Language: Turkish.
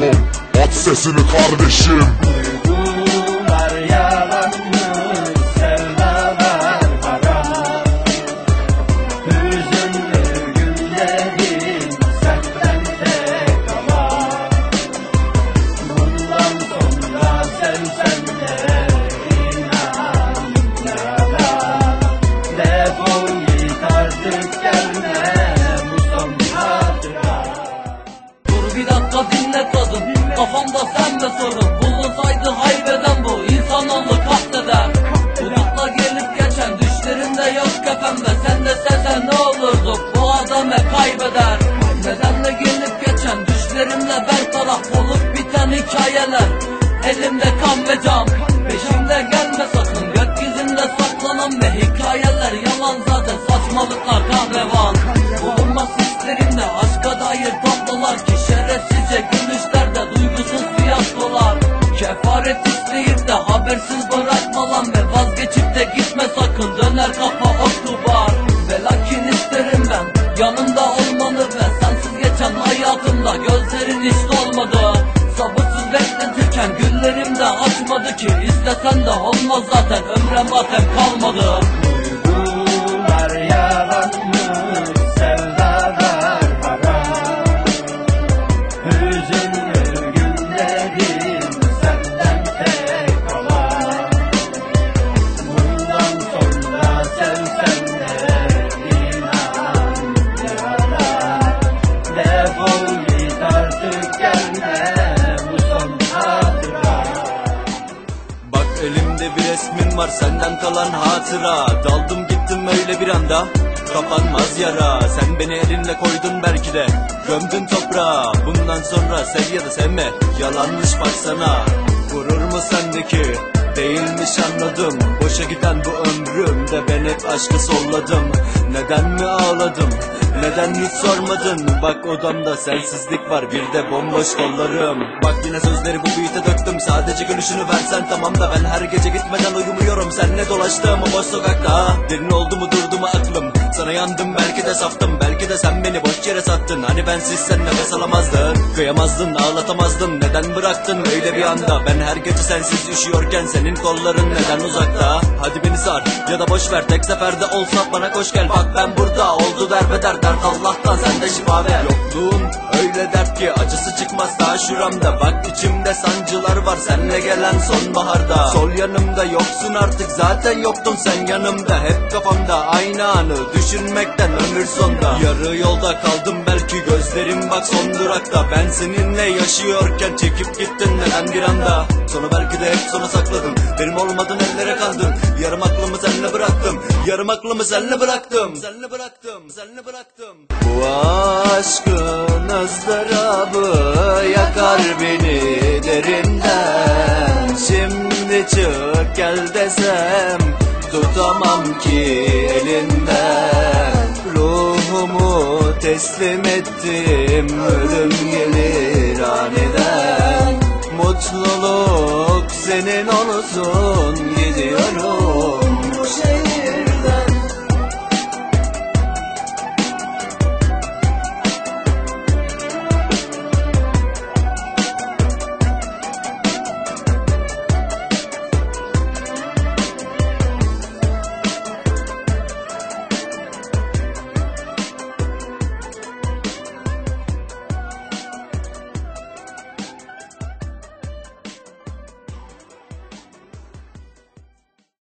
kom Aç sesini kardeşim Kafamda sen de sorun. Bulmasaydı haybeden bu. İnsanoğlu katleder Bulutla gelip geçen Düşlerimde yok kefemde Sen de sesen ne olurduk Bu adam hep kaybeder. Nedenle gelip geçen Düşlerimle bertaraf olup biten hikayeler. Elimde kan ve cam Peşimde gelme sakın. Gökyüzünde saklanan ve hikayeler Yalan zaten. Saçmalıklar kahrevan Bulunmaz habersiz bırakma lan Ve vazgeçip de gitme sakın. Döner kafa otobar Ve lakin isterim ben yanımda olmanı Ve sensiz geçen hayatımda gözlerin hiç dolmadı. Sabırsız bekletirken güllerim de açmadı ki. İstesen de olmaz zaten ömre matem kalmadı elimde bir resmin var senden kalan hatıra. Daldım gittim öyle bir anda Kapanmaz yara. Sen beni elinle koydun belki de Gömdün toprağa. Bundan sonra sev ya da sevme Yalanmış baksana Gurur mu sendeki Değilmiş anladım. Boşa giden bu ömrümde ben hep aşkı solladım. Neden mi ağladım neden hiç sormadın? Bak odamda sensizlik var bir de bomboş kollarım. Bak yine sözleri bu beat'e döktüm Sadece gülüşünü versen tamam da Ben her gece gitmeden uyumuyorum. Seninle dolaştığım o boş sokakta Derin oldu mu durdu mu aklım? Sana yandım belki de saftım Belki de sen beni boş yere sattın. Hani bensiz sen nefes alamazdın Kıyamazdın ağlatamazdın. Neden bıraktın öyle bir anda? Ben her gece sensiz üşüyorken Senin kolların neden uzakta? Hadi beni sar ya da boş ver Tek seferde olsa bana koş gel. Bak ben burada oldu derbeder Dert Allah'tan sen de şifa ver. Yokluğun öyle dert ki Acısı çıkmaz daha şuramda. Bak içimde sancılar var Senle gelen sonbaharda. Sol yanımda yoksun artık Zaten yoktun sen yanımda. Hep kafamda aynı anı Düşünmekten ömür sonda Yarı yolda kaldım belki Gözlerim bak son durakta. Ben seninle yaşıyorken Çekip gittin neden bir anda? Sonu belki de hep sona sakladım. Benim olmadın ellere kaldın Yarım aklımı seninle bıraktım Yarım aklımı senle bıraktım. Senle bıraktım Senle bıraktım. Bu aşkın ızdırabı Yakar beni derinden. Şimdi çık gel desem Tutamam ki elinden. Ruhumu teslim ettim Ölüm gelir aniden. Mutluluk senin olsun gidiyor